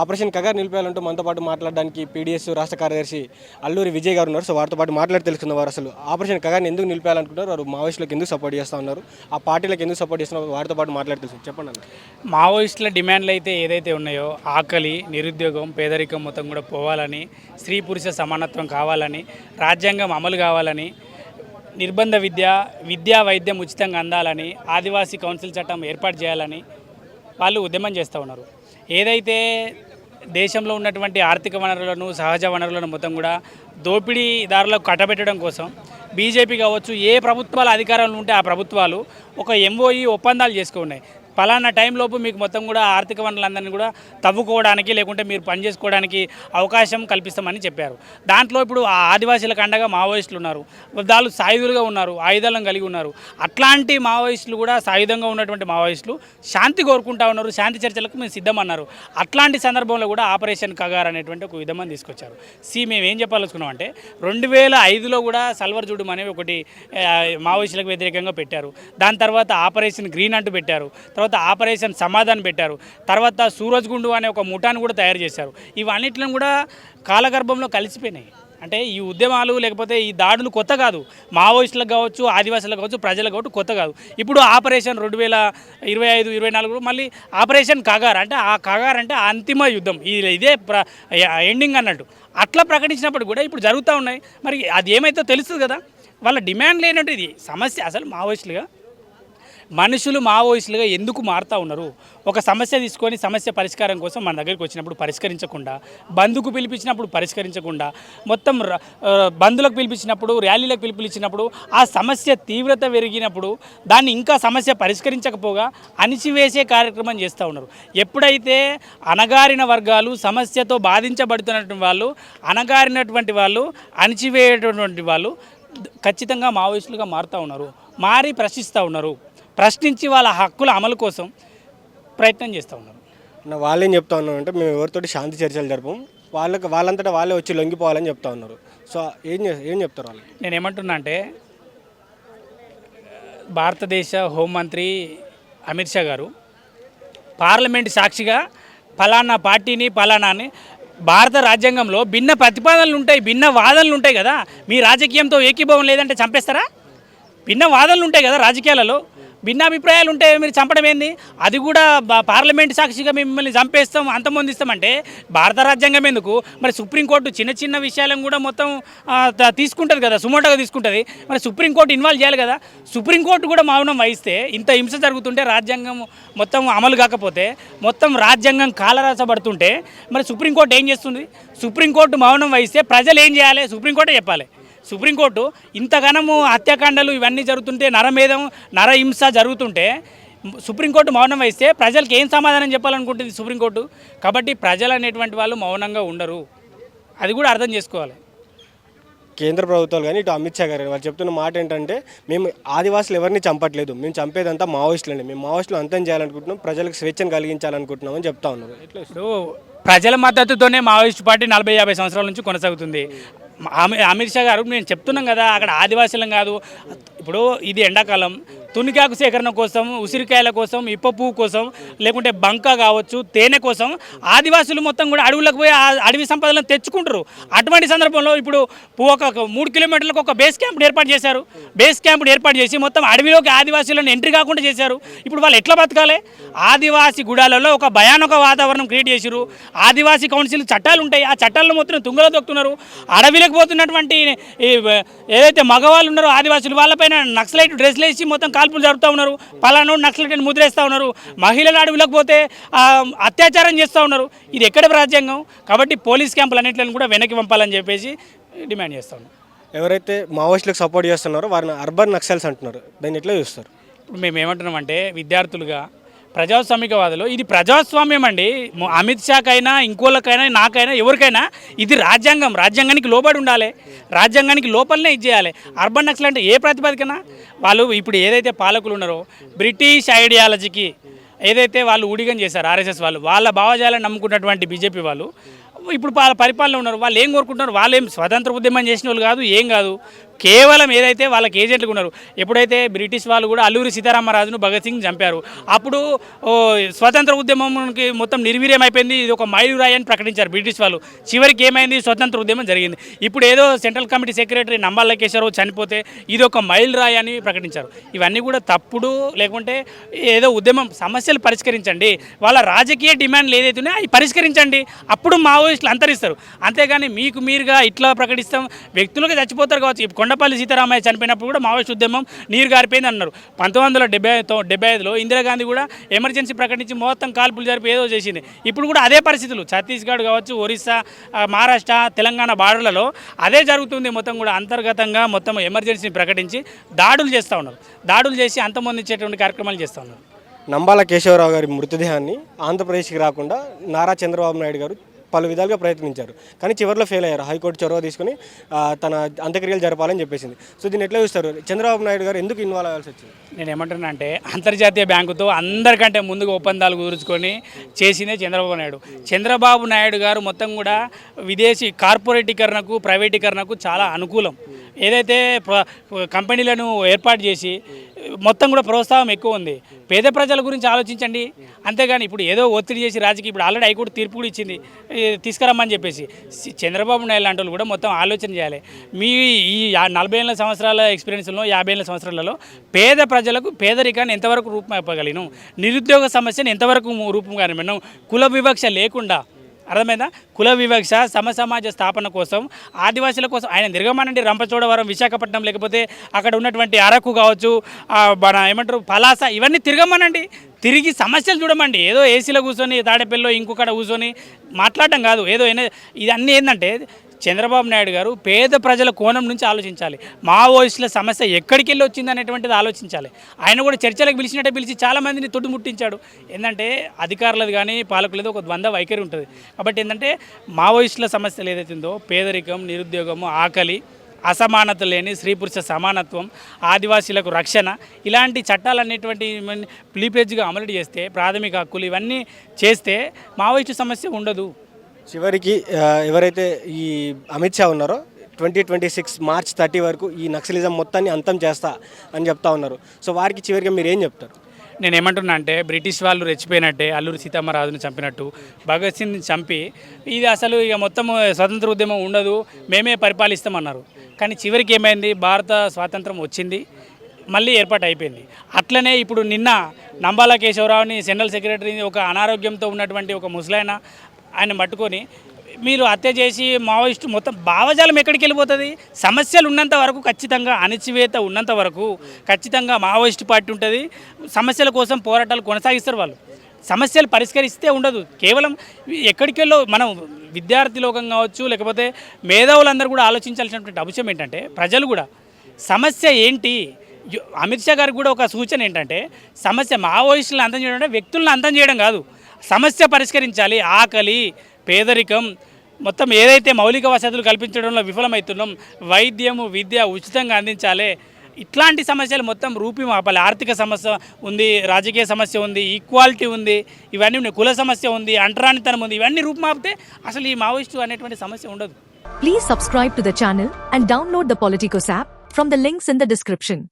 Operation Kagar నిలిపేయాలంటూ మనతో పాటు మాట్లాడడానికి పీడీఎస్ రాష్ట్ర కార్యదర్శి అల్లూరి విజయ్ గారు ఉన్నారు. సో వారితో పాటు మాట్లాడి తెలుసుకుందాం వారు అసలు ఆపరేషన్ కగారిని ఎందుకు నిలిపేయాలనుకుంటారు వారు మావోయిస్టులకు ఎందుకు సపోర్ట్ చేస్తూ ఉన్నారు? ఆ పార్టీలకు ఎందుకు సపోర్ట్ చేస్తున్నారు? వారితో పాటు మాట్లాడి తెలుసు. చెప్పండి మావోయిస్టుల డిమాండ్లు అయితే ఏదైతే ఉన్నాయో ఆకలి నిరుద్యోగం పేదరికం మొత్తం కూడా పోవాలని స్త్రీ పురుష సమానత్వం కావాలని రాజ్యాంగం అమలు కావాలని నిర్బంధ విద్య విద్యా వైద్యం ఉచితంగా అందాలని ఆదివాసీ కౌన్సిల్ చట్టం ఏర్పాటు చేయాలని వాళ్ళు ఉద్యమం చేస్తూ ఉన్నారు. ఏదైతే దేశంలో ఉన్నటువంటి ఆర్థిక వనరులను సహజ వనరులను మొత్తం కూడా దోపిడీదారులకు కట్టబెట్టడం కోసం బీజేపీ కావచ్చు ఏ ప్రభుత్వాలు అధికారంలో ఉంటే ఆ ప్రభుత్వాలు ఒక ఎంఓఈ ఒప్పందాలు చేసుకున్నాయి. పలానా టైంలోపు మీకు మొత్తం కూడా ఆర్థిక వనరులందరినీ కూడా తవ్వుకోవడానికి లేకుంటే మీరు పని చేసుకోవడానికి అవకాశం కల్పిస్తామని చెప్పారు. దాంట్లో ఇప్పుడు ఆ ఆదివాసీలకు అండగా మావోయిస్టులు ఉన్నారు. వాళ్ళు సాయుధులుగా ఉన్నారు ఆయుధాలను కలిగి ఉన్నారు. అట్లాంటి మావోయిస్టులు కూడా సాయుధంగా ఉన్నటువంటి మావోయిస్టులు శాంతి కోరుకుంటా ఉన్నారు శాంతి చర్చలకు మేము సిద్ధమన్నారు. అట్లాంటి సందర్భంలో కూడా ఆపరేషన్ కగార్ అనేటువంటి ఒక విధమని తీసుకొచ్చారు. సి మేము ఏం చెప్పాలనుకున్నాం అంటే రెండు వేల ఐదులో కూడా సల్వర్ జుడుం అనేవి ఒకటి మావోయిస్టులకు వ్యతిరేకంగా పెట్టారు. దాని తర్వాత ఆపరేషన్ గ్రీన్ అంటూ పెట్టారు. తర్వాత ఆపరేషన్ సమాధానం పెట్టారు. తర్వాత సూరజ్ గుండు అనే ఒక ముఠాను కూడా తయారు చేశారు. ఇవన్నిటిని కూడా కాలగర్భంలో కలిసిపోయినాయి. అంటే ఈ ఉద్యమాలు లేకపోతే ఈ దాడులు కొత్త కాదు. మావోయిస్టులకు కావచ్చు ఆదివాసులకు కావచ్చు ప్రజలకు కావచ్చు కొత్త కాదు. ఇప్పుడు ఆపరేషన్ రెండు వేల ఇరవై ఐదు ఇరవై నాలుగు మళ్ళీ ఆపరేషన్ కగార్ అంటే ఆ కగార్ అంటే అంతిమ యుద్ధం. ఇది ఇదే ప్ర ఎండింగ్ అన్నట్టు. అట్లా ప్రకటించినప్పుడు కూడా ఇప్పుడు జరుగుతూ ఉన్నాయి. మరి అది ఏమైతే తెలుస్తుంది కదా? వాళ్ళ డిమాండ్ లేనట్టు ఇది. సమస్య అసలు మావోయిస్టులుగా మనుషులు మావోయిస్టులుగా ఎందుకు మారుతూ ఉన్నారు? ఒక సమస్య తీసుకొని సమస్య పరిష్కారం కోసం మన దగ్గరికి వచ్చినప్పుడు పరిష్కరించకుండా బంధుకు పిలిపించినప్పుడు పరిష్కరించకుండా మొత్తం ర- బంధులకు పిలిపించినప్పుడు ర్యాలీలకు పిలిపించినప్పుడు ఆ సమస్య తీవ్రత పెరిగినప్పుడు దాన్ని ఇంకా సమస్య పరిష్కరించకపోగా అణిచివేసే కార్యక్రమం చేస్తూ ఉన్నారు. ఎప్పుడైతే అణగారిన వర్గాలు సమస్యతో బాధించబడుతున్నటువంటి వాళ్ళు అణగారినటువంటి వాళ్ళు అణిచివేయటువంటి వాళ్ళు ఖచ్చితంగా మావోయిస్టులుగా మారుతూ ఉన్నారు. మారి ప్రశ్నిస్తూ ఉన్నారు. ప్రశ్నించి వాళ్ళ హక్కుల అమలు కోసం ప్రయత్నం చేస్తూ ఉన్నారు వాళ్ళేం చెప్తా ఉన్నారు అంటే మేము ఎవరితోటి శాంతి చర్చలు జరపం వాళ్ళకి వాళ్ళంతటా వాళ్ళే వచ్చి లొంగిపోవాలని చెప్తా ఉన్నారు. సో ఏం ఏం చెప్తారు వాళ్ళకి? నేను ఏమంటున్నా అంటే భారతదేశ హోంమంత్రి అమిత్ షా గారు పార్లమెంట్ సాక్షిగా ఫలానా పార్టీని ఫలానా అని భారత రాజ్యాంగంలో భిన్న ప్రతిపాదనలు ఉంటాయి భిన్న వాదనలు ఉంటాయి కదా. మీ రాజకీయంతో ఏకీభవం లేదంటే చంపేస్తారా? భిన్న వాదనలు ఉంటాయి కదా రాజకీయాలలో. భిన్నాభిప్రాయాలు ఉంటే మీరు చంపడం ఏంది? అది కూడా పార్లమెంట్ సాక్షిగా మిమ్మల్ని చంపేస్తాం అంతమొందిస్తామంటే భారత రాజ్యాంగం ఎందుకు? మరి సుప్రీంకోర్టు చిన్న చిన్న విషయాలను కూడా మొత్తం తీసుకుంటుంది కదా సుమోటోగా తీసుకుంటుంది. మరి సుప్రీంకోర్టు ఇన్వాల్వ్ చేయాలి కదా. సుప్రీంకోర్టు కూడా మౌనం వహిస్తే ఇంత హింస జరుగుతుంటే రాజ్యాంగం మొత్తం అమలు కాకపోతే మొత్తం రాజ్యాంగం కాలరాసబడుతుంటే మరి సుప్రీంకోర్టు ఏం చేస్తుంది? సుప్రీంకోర్టు మౌనం వహిస్తే ప్రజలు ఏం చేయాలి? సుప్రీంకోర్టే చెప్పాలి. సుప్రీంకోర్టు ఇంతగానము హత్యాకాండలు ఇవన్నీ జరుగుతుంటే నరమేధం నరహింస జరుగుతుంటే సుప్రీంకోర్టు మౌనం వహిస్తే ప్రజలకు ఏం సమాధానం చెప్పాలనుకుంటుంది సుప్రీంకోర్టు? కాబట్టి ప్రజలు అనేటువంటి వాళ్ళు మౌనంగా ఉండరు. అది కూడా అర్థం చేసుకోవాలి. కేంద్ర ప్రభుత్వాలు కానీ ఇటు అమిత్ షా గారు వాళ్ళు చెప్తున్న మాట ఏంటంటే మేము ఆదివాసులు ఎవరిని చంపట్లేదు మేము చంపేదంతా మావోయిస్టులండి మేము మావోయిస్టులు అంతం చేయాలనుకుంటున్నాం ప్రజలకు స్వేచ్ఛను కలిగించాలనుకుంటున్నాం అని చెప్తా ఉన్నారు ఎట్లా ఇప్పుడు ప్రజల మద్దతుతోనే మావోయిస్ట్ పార్టీ నలభై యాభై సంవత్సరాల నుంచి కొనసాగుతుంది. అమి- అమిత్ షా గారు నేను చెప్తున్నాం కదా అక్కడ ఆదివాసులం కాదు. ఇప్పుడు ఇది ఎండాకాలం తునికాకు సేకరణ కోసం ఉసిరికాయల కోసం ఇప్ప పువ్వు కోసం లేకుంటే బంక కావచ్చు తేనె కోసం ఆదివాసులు మొత్తం కూడా అడవులకు పోయి ఆ అడవి సంపదలను తెచ్చుకుంటారు. అటువంటి సందర్భంలో ఇప్పుడు ఒక మూడు కిలోమీటర్లకు ఒక బేస్ క్యాంప్ ఏర్పాటు చేశారు. బేస్ క్యాంప్ ఏర్పాటు చేసి మొత్తం అడవిలోకి ఆదివాసులను ఎంట్రీ కాకుండా చేశారు. ఇప్పుడు వాళ్ళు ఎట్లా బతకాలి? ఆదివాసి గుడాలలో ఒక భయానక వాతావరణం క్రియేట్ చేశారు ఆదివాసీ కౌన్సిల్ చట్టాలు ఉంటాయి. ఆ చట్టాలను మొత్తం తుంగలో దొక్కుతున్నారు అడవిలోకి పోతున్నటువంటి ఏదైతే మగవాళ్ళు ఉన్నారో ఆదివాసులు వాళ్ళపైన నక్సలైట్ డ్రెస్లు వేసి మొత్తం కాల్పులు జరుపుతూ ఉన్నారు. పలానా నక్సలైట్ ముద్రేస్తూ ఉన్నారు. మహిళల అడవిలోకి పోతే అత్యాచారం చేస్తూ ఉన్నారు. ఇది ఎక్కడ రాజ్యాంగం? కాబట్టి పోలీస్ క్యాంపులు అన్నింటిని కూడా వెనక్కి పంపాలని చెప్పేసి డిమాండ్ చేస్తా ఉన్నాం ఎవరైతే మావోయిస్టులకు సపోర్ట్ చేస్తున్నారో వారిని అర్బన్ నక్సల్స్ అంటున్నారు. దాన్ని ఎట్లా చూస్తారు? ఇప్పుడు మేము ఏమంటున్నామంటే విద్యార్థులుగా ప్రజాస్వామికవాదులు. ఇది ప్రజాస్వామ్యం అండి అమిత్ షాకైనా ఇంకోళ్ళకైనా నాకైనా ఎవరికైనా ఇది రాజ్యాంగం. రాజ్యాంగానికి లోబడి ఉండాలి. రాజ్యాంగానికి లోపలనే ఇది చేయాలి. అర్బన్ నక్సల్ అంటే ఏ ప్రాతిపదికన? వాళ్ళు ఇప్పుడు ఏదైతే పాలకులు ఉన్నారో బ్రిటిష్ ఐడియాలజీకి ఏదైతే వాళ్ళు ఊడిగం చేశారు ఆర్ఎస్ఎస్ వాళ్ళు వాళ్ళ భావజాలను నమ్ముకున్నటువంటి బీజేపీ వాళ్ళు ఇప్పుడు పరిపాలన ఉన్నారు. వాళ్ళు ఏం కోరుకుంటున్నారు? వాళ్ళు ఏం స్వతంత్ర ఉద్యమం చేసిన వాళ్ళు కాదు ఏం కాదు. కేవలం ఏదైతే వాళ్ళకి ఏజెంట్లు ఉన్నారు ఎప్పుడైతే బ్రిటిష్ వాళ్ళు కూడా అల్లూరి సీతారామరాజును భగత్ సింగ్ చంపారు అప్పుడు ఓ, స్వతంత్ర ఉద్యమంకి మొత్తం నిర్వీర్యం అయిపోయింది ఇది ఒక మైలురాయి అని ప్రకటించారు బ్రిటిష్ వాళ్ళు. చివరికి ఏమైంది? స్వతంత్ర ఉద్యమం జరిగింది. ఇప్పుడు ఏదో central committee secretary number Lakeshwara Rao చనిపోతే ఇది ఒక మైలురాయి అని ప్రకటించారు. ఇవన్నీ కూడా తప్పుడు లేకుంటే ఏదో ఉద్యమం సమస్యలు పరిష్కరించండి. వాళ్ళ రాజకీయ డిమాండ్లు ఏదైతే ఉన్నాయో అవి పరిష్కరించండి. అప్పుడు మావోయిస్టులు అంతరిస్తారు. అంతేగాని మీకు మీరుగా ఇట్లా ప్రకటిస్తాం వ్యక్తులుగా చచ్చిపోతారు కావచ్చు. కొండపల్లి సీతారామయ్య చనిపోయినప్పుడు కూడా మావోయిస్ట్ ఉద్యమం నీరు గారిపోయింది అన్నారు. పంతొమ్మిది వందల డెబ్బై డెబ్బై ఐదులో ఇందిరాగాంధీ కూడా ఎమర్జెన్సీ ప్రకటించి మొత్తం కాల్పులు జరిపి ఏదో చేసింది. ఇప్పుడు కూడా అదే పరిస్థితులు. ఛత్తీస్గఢ్ కావచ్చు ఒరిస్సా మహారాష్ట్ర తెలంగాణ బార్డర్లలో అదే జరుగుతుంది మొత్తం కూడా అంతర్గతంగా మొత్తం ఎమర్జెన్సీ ప్రకటించి దాడులు చేస్తూ ఉన్నారు. దాడులు చేసి అంతమొందించేటువంటి కార్యక్రమాలు చేస్తూ ఉన్నారు. నంబాల కేశవరావు గారి మృతదేహాన్ని ఆంధ్రప్రదేశ్కి రాకుండా నారా చంద్రబాబు నాయుడు గారు పలు విధాలుగా ప్రయత్నించారు. కానీ చివరిలో ఫెయిల్ అయ్యారు. హైకోర్టు చొరవ తీసుకుని తన అంత్యక్రియలు జరపాలని చెప్పేసింది. సో దీన్ని ఎట్లా చూస్తారు? చంద్రబాబు నాయుడు గారు ఎందుకు ఇన్వాల్వ్ అవ్వాల్సి వచ్చింది? నేను ఏమంటున్నా అంటే అంతర్జాతీయ బ్యాంకుతో అందరికంటే ముందుగా ఒప్పందాలు కుదుర్చుకొని చేసిందే చంద్రబాబు నాయుడు. చంద్రబాబు నాయుడు గారు మొత్తం కూడా విదేశీ కార్పొరేటీకరణకు ప్రైవేటీకరణకు చాలా అనుకూలం. ఏదైతే కంపెనీలను ఏర్పాటు చేసి మొత్తం కూడా ప్రోత్సాహం ఎక్కువ ఉంది. పేద ప్రజల గురించి ఆలోచించండి. అంతేగాని ఇప్పుడు ఏదో ఒత్తిడి చేసి రాజకీయ ఇప్పుడు ఆల్రెడీ హైకోర్టు తీర్పు కూడా ఇచ్చింది. తీసుకురమ్మని చెప్పేసి చంద్రబాబు నాయుడు లాంటి వాళ్ళు కూడా మొత్తం ఆలోచన చేయాలి. మీ ఈ నలభై ఏళ్ళ సంవత్సరాల ఎక్స్పీరియన్స్లో యాభై ఏళ్ళ సంవత్సరాలలో పేద ప్రజలకు పేదరికాన్ని ఎంతవరకు రూపం నిరుద్యోగ సమస్యను ఎంతవరకు రూపం కానీ మనం కుల వివక్ష లేకుండా అర్థమైందా? కుల వివక్ష సమసమాజ స్థాపన కోసం ఆదివాసుల కోసం ఆయన తిరగమనండి రంపచోడవరం విశాఖపట్నం లేకపోతే అక్కడ ఉన్నటువంటి అరకు కావచ్చు మన ఏమంటారు పలాస ఇవన్నీ తిరగమనండి. తిరిగి సమస్యలు చూడమండి. ఏదో ఏసీలో కూర్చొని తాడేపల్లిలో ఇంకొకడ కూర్చొని మాట్లాడడం కాదు. ఏదో ఇది ఇదన్నీ ఏంటంటే చంద్రబాబు నాయుడు గారు పేద ప్రజల కోణం నుంచి ఆలోచించాలి. మావోయిస్టుల సమస్య ఎక్కడికి వెళ్ళి వచ్చింది అనేటువంటిది ఆలోచించాలి. ఆయన కూడా చర్చలకు పిలిచినట్టే పిలిచి చాలామందిని తొట్టుముట్టించాడు ఏంటంటే అధికారులది కానీ పాలకులది ఒక ద్వంద్వ వైఖరి ఉంటుంది. కాబట్టి ఏంటంటే మావోయిస్టుల సమస్యలు ఏదైతుందో పేదరికం నిరుద్యోగము ఆకలి అసమానత లేని స్త్రీ పురుష సమానత్వం ఆదివాసీలకు రక్షణ ఇలాంటి చట్టాలు అనేటువంటి ప్లీపేజ్గా అమలు చేస్తే ప్రాథమిక హక్కులు ఇవన్నీ చేస్తే మావోయిస్టు సమస్య ఉండదు. చివరికి ఎవరైతే ఈ అమిత్ షా ఉన్నారో twenty twenty six March thirty వరకు ఈ నక్సలిజం మొత్తాన్ని అంతం చేస్తా అని చెప్తా ఉన్నారు. సో వారికి చివరిగా మీరు ఏం చెప్తారు? నేను ఏమంటున్నా అంటే బ్రిటిష్ వాళ్ళు రెచ్చిపోయినట్టే అల్లూరి సీతారామరాజుని చంపినట్టు భగత్ సింగ్ని చంపి ఇది అసలు ఇక మొత్తం స్వతంత్ర ఉద్యమం ఉండదు మేమే పరిపాలిస్తామన్నారు. కానీ చివరికి ఏమైంది? భారత స్వాతంత్రం వచ్చింది మళ్ళీ ఏర్పాటు అయిపోయింది. అట్లనే ఇప్పుడు నిన్న నంబాల కేశవరావుని జనరల్ సెక్రటరీ ఒక అనారోగ్యంతో ఉన్నటువంటి ఒక ముసలాయన ఆయన పట్టుకొని మీరు హత్య చేసి మావోయిస్టు మొత్తం భావజాలం ఎక్కడికి వెళ్ళిపోతుంది? సమస్యలు ఉన్నంత వరకు ఖచ్చితంగా అణచివేత ఉన్నంత వరకు ఖచ్చితంగా మావోయిస్ట్ పార్టీ ఉంటుంది. సమస్యల కోసం పోరాటాలు కొనసాగిస్తారు వాళ్ళు. సమస్యలు పరిష్కరిస్తే ఉండదు. కేవలం ఎక్కడికి వెళ్ళో మనం విద్యార్థి లోకం కావచ్చు లేకపోతే మేధావులందరూ కూడా ఆలోచించాల్సినటువంటి అంశం ఏంటంటే ప్రజలు కూడా సమస్య ఏంటి? అమిత్ షా గారికి కూడా ఒక సూచన ఏంటంటే సమస్య మావోయిస్టులను అంతం చేయడం అంటే వ్యక్తులను అంతం చేయడం కాదు. సమస్య పరిష్కరించాలి. ఆకలి పేదరికం మొత్తం ఏదైతే మౌలిక వసతులు కల్పించడంలో విఫలమవుతున్నాం వైద్యము విద్య ఉచితంగా అందించాలి. ఇట్లాంటి సమస్యలు మొత్తం రూపి మాపాలి. ఆర్థిక సమస్య ఉంది రాజకీయ సమస్య ఉంది ఈక్వాలిటీ ఉంది ఇవన్నీ కుల సమస్య ఉంది అంటరానితనం ఉంది. ఇవన్నీ రూపుమాపితే అసలు ఈ మావోయిస్టు అనేటువంటి సమస్య ఉండదు. Please subscribe to the channel and download the Politicos app from the links in the description